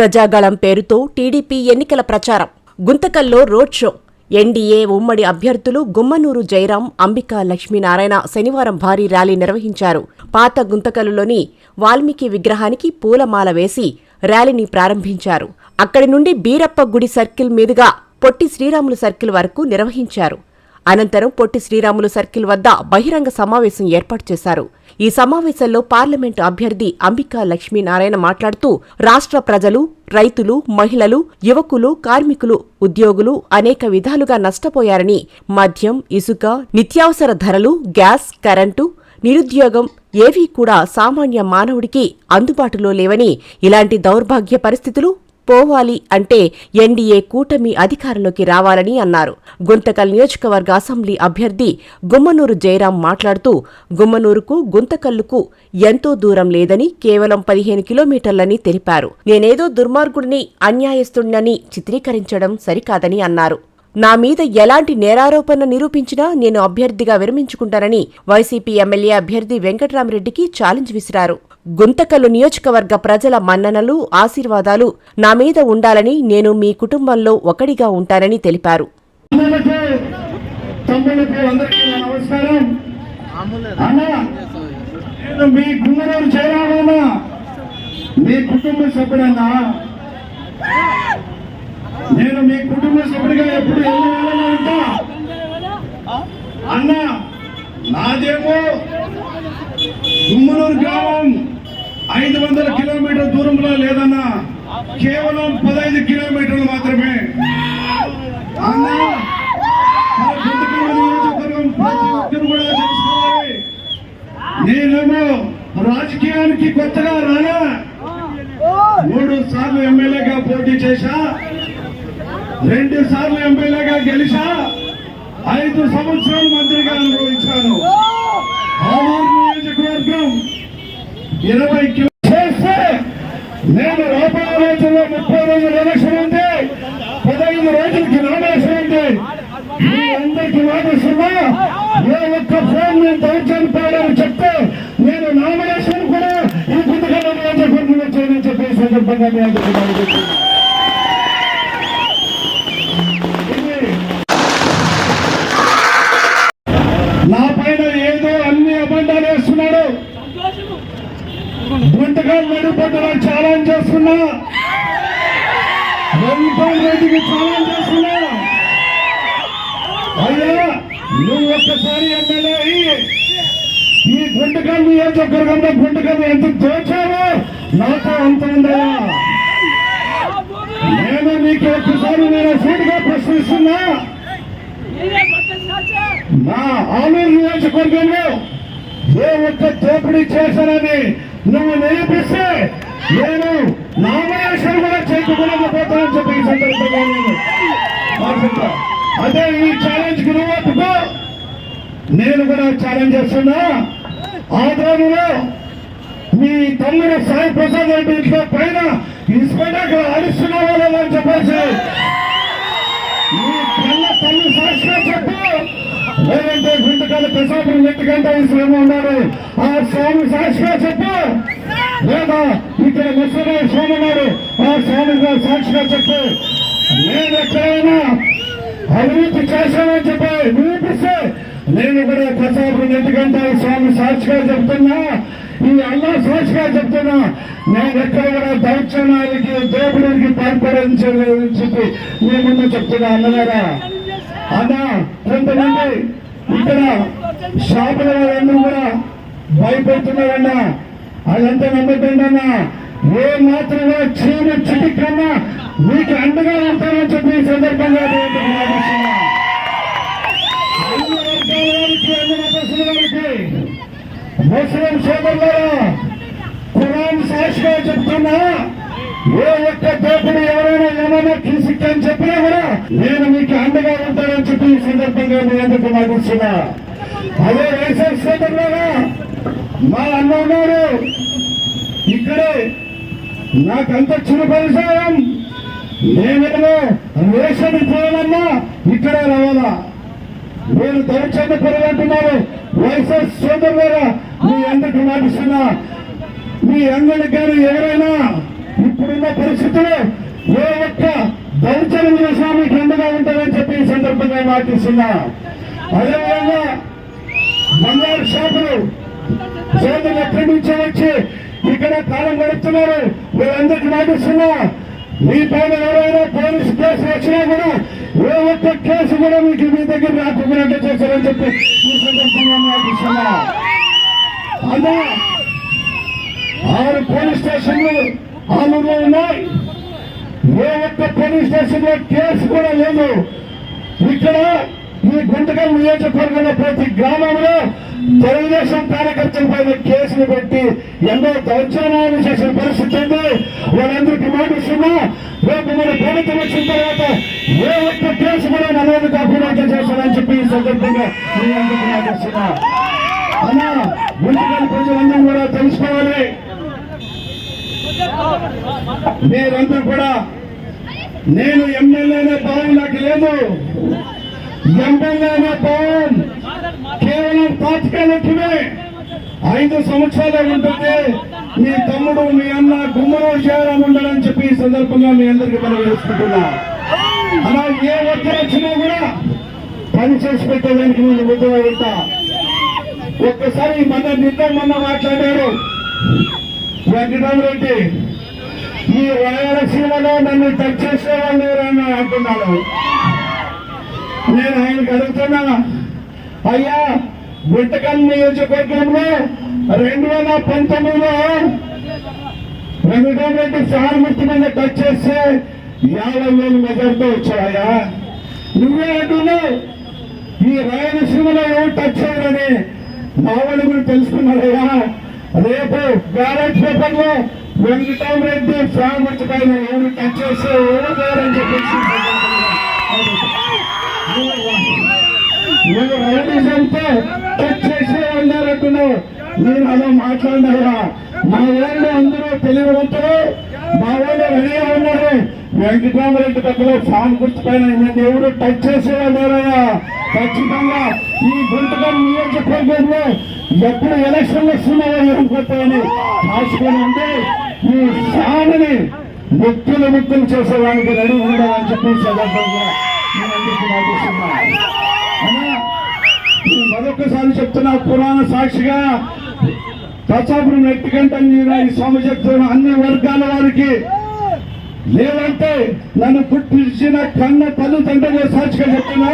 ప్రజాగళం పేరుతో టీడీపీ ఎన్నికల ప్రచారం. గుంతకల్లో రోడ్ షో. ఎన్డీఏ ఉమ్మడి అభ్యర్థులు గుమ్మనూరు జయరాం అంబికా లక్ష్మీనారాయణ శనివారం భారీ ర్యాలీ నిర్వహించారు. పాత గుంతకల్లులోని వాల్మీకి విగ్రహానికి పూలమాల వేసి ర్యాలీని ప్రారంభించారు. అక్కడి నుండి బీరప్ప గుడి సర్కిల్ మీదుగా పొట్టి శ్రీరాములు సర్కిల్ వరకు నిర్వహించారు. అనంతరం పొట్టి శ్రీరాములు సర్కిల్ వద్ద బహిరంగ సమావేశం ఏర్పాటు చేశారు. ఈ సమావేశంలో పార్లమెంటు అభ్యర్థి అంబికా లక్ష్మీనారాయణ మాట్లాడుతూ రాష్ట్ర ప్రజలు రైతులు మహిళలు యువకులు కార్మికులు ఉద్యోగులు అనేక విధాలుగా నష్టపోయారని మద్యం ఇసుక నిత్యావసర ధరలు గ్యాస్ కరెంటు నిరుద్యోగం ఏవీ కూడా సామాన్య మానవుడికి అందుబాటులో లేవని ఇలాంటి దౌర్భాగ్య పరిస్థితులు పోవాలి అంటే ఎన్డీఏ కూటమి అధికారంలోకి రావాలని అన్నారు. గుంతకల్ నియోజకవర్గ అసెంబ్లీ అభ్యర్థి గుమ్మనూరు జయరాం మాట్లాడుతూ గుమ్మనూరుకు గుంతకల్లుకు ఎంతో దూరం లేదని కేవలం పదిహేను కిలోమీటర్లని తెలిపారు. నేనేదో దుర్మార్గుడిని అన్యాయస్తుడినని చిత్రీకరించడం సరికాదని అన్నారు. నా మీద ఎలాంటి నేరారోపణ నిరూపించినా నేను అభ్యర్థిగా విరమించుకుంటానని వైసీపీ ఎమ్మెల్యే అభ్యర్థి వెంకట్రామరెడ్డికి ఛాలెంజ్ విసిరారు. గుంతకల్లు నియోజకవర్గ ప్రజల మన్ననలు ఆశీర్వాదాలు నా మీద ఉండాలని నేను మీ కుటుంబంలో ఒకడిగా ఉంటానని తెలిపారు. నేను మీ కుటుంబ సభ్యుడన్నా. నేను మీ కుటుంబ సభ్యుడిగా ఎప్పుడు ఎన్ని ఉంటా? అన్న నాదేమో గుమ్మనూరు గ్రామం ఐదు వందల కిలోమీటర్ దూరంలో లేదన్నా కేవలం పదహైదు కిలోమీటర్లు మాత్రమే. నేనేమో రాజకీయానికి కొత్తగా రానా? మూడు సార్లు ఎమ్మెల్యేగా పోటీ చేశా. రెండు సార్లు ఎమ్మెల్యేగా గెలిచా ఐదు సంవత్సరాలు మంత్రిగా అనుభవించాను. నియోజకవర్గం ఇరవై చేస్తే నేను రాబోయే రోజుల్లో ముప్పై రోజుల ఎలక్షన్ ఉంది పదహైదు రోజులకి నామినేషన్ ఉంది మీ అందరికి వాదిస్తున్నా ఏ ఒక్క ఫోన్ నేను దౌర్జన్యపోయాలని చెప్తే నేను నామినేషన్ కూడా ఈ గుంతకల్ల నియోజకవర్గంలో చేయని చెప్పి సందర్భంగా మీ అందరికీ నా పైన గుంటకాలు నడిపడ్డలా ఛాలెంజ్ చేస్తున్నా. రవిపాల్ రెడ్డికి ఛాలెంజ్ చేస్తున్నా. అయ్యా నువ్వు ఒక్కసారి ఎమ్మెల్యే అయ్యి ఈ గుంటకల్ నియోజకవర్గంలో గుంటకల్ ఎంత దోచావో నాతో అంత ఉందయ్యా నేను నీకు ఒక్కసారి నేను సూటిగా ప్రశ్నిస్తున్నా. నా ఆలూరు నియోజకవర్గంలో ఏ ఒక్క దోపిడీ చేశానని నువ్వు నిరూపిస్తే నేను నామినేషన్ కూడా చేయకపోతానని చెప్పి ఈ సందర్భంగా నేను అదే ఈ ఛాలెంజ్కి నువ్వు ఒప్పుకో. నేను కూడా ఛాలెంజ్ చేస్తున్నా. ఆంధ్రలో మీ తమ్ముడు సాయి ప్రసాద్ రెడ్డి ఇంట్లో పైన ఇన్స్పెక్టర్ ఆడిస్తున్నావా అని చెప్పేసి మీ కళ్ళ తల్లి సాక్షిగా చెప్పు లేదంటే రకాల ప్రసాదం ఎట్టుకంటే ఈ శ్రమ ఉన్నారు? ఆ స్వామి సాక్షిగా చెప్పు. లేదా ఇక్కడ ముసలి స్వామి ఉన్నారు. ఆ స్వామి సాక్షిగా చెప్పు. నేను ఎక్కడైనా అభివృద్ధి చేశానని చెప్పి నిరూపిస్తే నేను కూడా ప్రసాదం ఎందుకంటే ఈ స్వామి సాక్షిగా చెప్తున్నా. ఈ అల్లా సాక్షిగా చెప్తున్నా. నేను ఎక్కడ కూడా దౌర్జన్యాలకి దేవుడికి పాల్పడించలేదని చెప్పి మీ ముందు చెప్తున్నా. అన్నగారా అన్న కొంతమంది ఇక్కడ షాపుల వాళ్ళందరూ కూడా భయపడుతున్నారన్నా? అదంతా నమ్మకండి ఏ మాత్రం కూడా చీమ చిటికన్నా మీకు అండగా ఉంటారని చెప్పి ఈ సందర్భంగా నేను భావిస్తున్నా. అన్ని వర్గాల ముస్లిం సోదరులారా ఖురాన్ సాక్షిగా చెప్తున్నా ఏ ఒక్క దోపిడి ఎవరైనా ఏమైనా తీసుకని చెప్పినా కూడా నేను మీకు అండగా ఉంటానని చెప్పి ఈ సందర్భంగా మీ అందరికీ అదే వైఎస్ఆర్ సోదరులారా మా అన్న ఉన్నారు ఇక్కడే నాకంత చిన్న పరిసరం నేనేమో రేషన్ పోవాలన్నా ఇక్కడే రావాలా? నేను దౌర్జన్య పొరగంటున్నారు వైఎస్ఆర్ సోదరులారా మీ అందరికి మాటిస్తున్నా మీ అందరికి కానీ ఎవరైనా ఇప్పుడున్న పరిస్థితుల్లో ఏ ఒక్క దౌర్జన్యం చేసినా మీకు అండగా ఉంటుందని చెప్పి ఈ సందర్భంగా మాటిస్తున్నా. అదేవిధంగా బంగారు షాపులు చేతులు ఎక్కడి నుంచో వచ్చి ఇక్కడ కాలం గడుపుతున్నారు. వీళ్ళందరికీ మాటిస్తున్నా. మీ పైన ఎవరైనా పోలీసు కేసు వచ్చినా కూడా ఏ ఒక్క కేసు కూడా మీకు మీ దగ్గర రాకుండా చేశారని చెప్పి ఈ సందర్భంగా మాటిస్తున్నా. అన్నా ఆరు పోలీస్ స్టేషన్లు ఆలూరులో ఉన్నాయి. ఏ ఒక్క పోలీస్ స్టేషన్లో కేసు కూడా లేదు. ఇక్కడ ఈ గుంటకల్ నియోజకవర్గంలో ప్రతి గ్రామంలో తెలుగుదేశం కార్యకర్తల పైన కేసులు పెట్టి ఎన్నో దౌర్జన్యాలు చేసిన పరిస్థితి ఉంది. వాళ్ళందరికీ మాటిస్తున్నా రేపు మన ప్రభుత్వం వచ్చిన తర్వాత ఏ ఒక్క కేసు కూడా నమోదు కాకుండా చేస్తామని చెప్పి ఈ సందర్భంగా మీ అందరికీ మాటిస్తున్నా అన్నా గుంటకల్ ప్రజలందరూ కూడా తెలుసుకోవాలి మీరందరూ కూడా నేను ఎమ్మెల్యేనే భావం నాకు లేదు. ఎమ్మెల్యేనే భావం కేవలం తాత్కాలికమే ఐదు సంవత్సరాలే ఉంటుంది. మీ తమ్ముడు మీ అన్న గుమ్మరు చేయాలని ఉండాలని చెప్పి ఈ సందర్భంగా మీ అందరికీ మనం వేసుకుంటున్నా అలా ఏ ఒక్కరు వచ్చినా కూడా పని చేసి పెట్టేదానికి నేను ముద్దుగా ఉంటా ఒక్కసారి మన నిన్న మొన్న మాట్లాడారు. వెంకటరామరెడ్డి. ఈ రాయలసీమలో నన్ను టచ్ చేసే వాళ్ళు ఎవరైనా అంటున్నాను నేను ఆయనకు అడుగుతున్నా అయ్యా గుంటకల్ నియోజకవర్గంలో రెండు వేల పంతొమ్మిదిలో వెంకటరామరెడ్డి సారమూర్తి మీద టచ్ చేస్తే యాభై వేలు మెజార్తో వచ్చాయా? నువ్వే అంటున్నావు ఈ రాయలసీమలో ఎవరు టచ్ చేయరని మావాళ్ళు కూడా తెలుసుకున్నారయ్యా. రేపు బ్యాలెట్ పేపర్లో వెంకటరెడ్డి ప్రాజెక్ట్ పైన ఎవరు టచ్ చేస్తే ఎవరు లేరని చెప్పేసి నువ్వు అంటే టచ్ చేసే ఉన్నారంటున్నావు నేను అలా మాట్లాడినారా మా వాళ్ళు అందరూ తెలియవంతులు మా వాళ్ళు రెడీగా ఉన్నారు. వెంకటరామరెడ్డి దగ్గర ఫ్యాన్ గుర్తుపైన నన్ను ఎవరు టచ్ చేసేవాళ్ళారా ఖచ్చితంగా ఈ గుంటకల్ నియోజకవర్గంలో ఎప్పుడు ఎలక్షన్లు వస్తున్నాయో ఏమిపోతాయని కాసుకొని ఉంటే ఈ ఫ్యాన్ని ముక్కులు ముక్కులు చేసేవానికి రెడీ ఉండాలని చెప్పి సందర్భంగా నేను అందరికీ నేను మరొకసారి చెప్తున్నా పురాణ సాక్షిగా ప్రతాపురం ఎట్టుకంటే ఈ స్వామి చెప్తున్న అన్ని వర్గాల వారికి లేదంటే నన్ను పుట్టించిన కన్న తల్లిదండ్రులు సాక్షిగా చెప్తున్నా.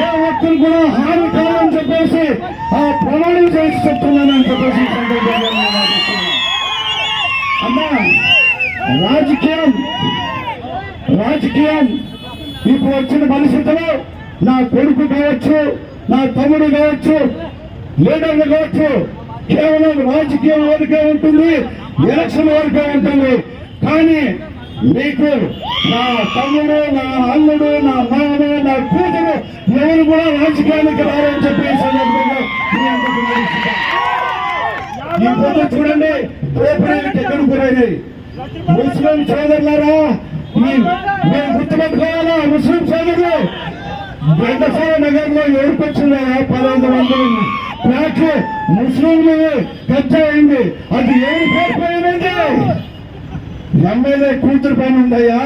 ఏ ఒక్కరు కూడా హాని కాదని చెప్పేసి ఆ ప్రమాణం చేసి చెప్తున్నా. వచ్చిన పరిస్థితిలో నా కొడుకు కావచ్చు నా తమ్ముడు కావచ్చు లీడర్లు కావచ్చు కేవలం రాజకీయం వరకే ఉంటుంది ఎలక్షన్ వరకే ఉంటుంది. కానీ మీకు నా తమ్ముడు నా అల్లుడు నా మామ నా కూతురు ఎవరు కూడా రాజకీయానికి రారని చెప్పి ఈ సందర్భంగా ఈ ఫోటో చూడండి దోపిడీలకు ఎక్కడ గురైనాయి ముస్లిం సోదరులారా మీరు గుర్తుపెట్టుకోవాలా ముస్లిం సోదరులు ఘంటసాల నగర్లో ఏడుకొచ్చిందా పదహైదు వందల ఫ్లాట్లు ముస్లింలు కబ్జా అయింది. అది ఏమి కోల్పోయిందండి ఎమ్మెల్యే కూతురు పైన ఉందయ్యా?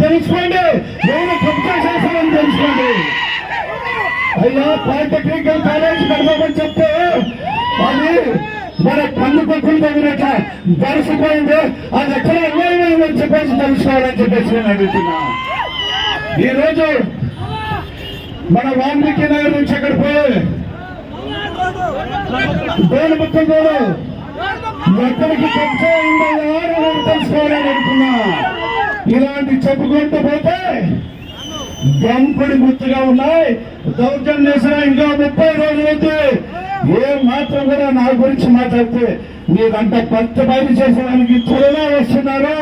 తెలుసుకోండి. నేను కబ్జా చేశానని తెలుసుకోండి. అయ్యా పాలిటెక్నికల్ కాలేజ్ కడదామని చెప్తే అది మన కన్ను పక్కన తగినట్ల గడిచిపోయింది అది ఎక్కడ చెప్పేసి తెలుసుకోవాలని చెప్పేసి నేను అడుగుతున్నా. ఈరోజు మన వాల్మీకి నగర్ నుంచి అక్కడ పోయి దేని కూడా ఎక్కడికి కబ్జా ఉందో ఎవరు తెలుసుకోవాలని అడుగుతున్నా. ఇలాంటి చెప్పుకుంటూ పోతే బంపుడి గుర్తుగా ఉన్నాయి. దౌర్జన్యం చేసిన ఇంకా ముప్పై రోజులు అయితే ఏ మాత్రం కూడా నా గురించి మాట్లాడితే మీరంతా కొత్త బయలు చేసేదానికి త్వరగా వస్తున్నారు.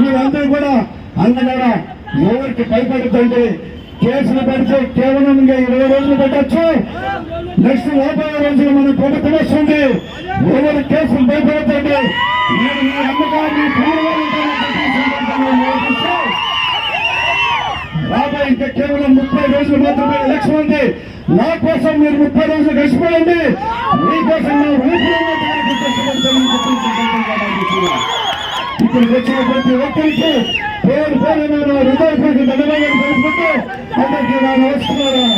మీరందరూ కూడా అందగారా ఎవరికి భయపడుతుంది కేసులు పెడితే కేవలం ఇంకా ఇరవై రోజులు పెట్టచ్చు. నెక్స్ట్ యాభై రోజులు మన ప్రభుత్వం వస్తుంది. ఎవరు కేసులు భయపడుతుంది నేను మీ అమ్మకాన్ని పూర్వం ఉంటానని చెప్పి ఈ సందర్భంగా నేను ఆశిస్తూ రాబోయే ఇంకా కేవలం ముప్పై రోజులు మాత్రమే ఎలక్షన్ ఉంది. నా కోసం మీరు ముప్పై రోజులు గడిచిపోయండి. మీకోసం నా ఊపిరి ఇక్కడికి వచ్చిన ప్రతి ఒక్కరికి పేరు పేరు నా హృదయపూర్వక ధన్యవాదాలు తెలుపుకుంటూ అందరికీ నా నమస్కారం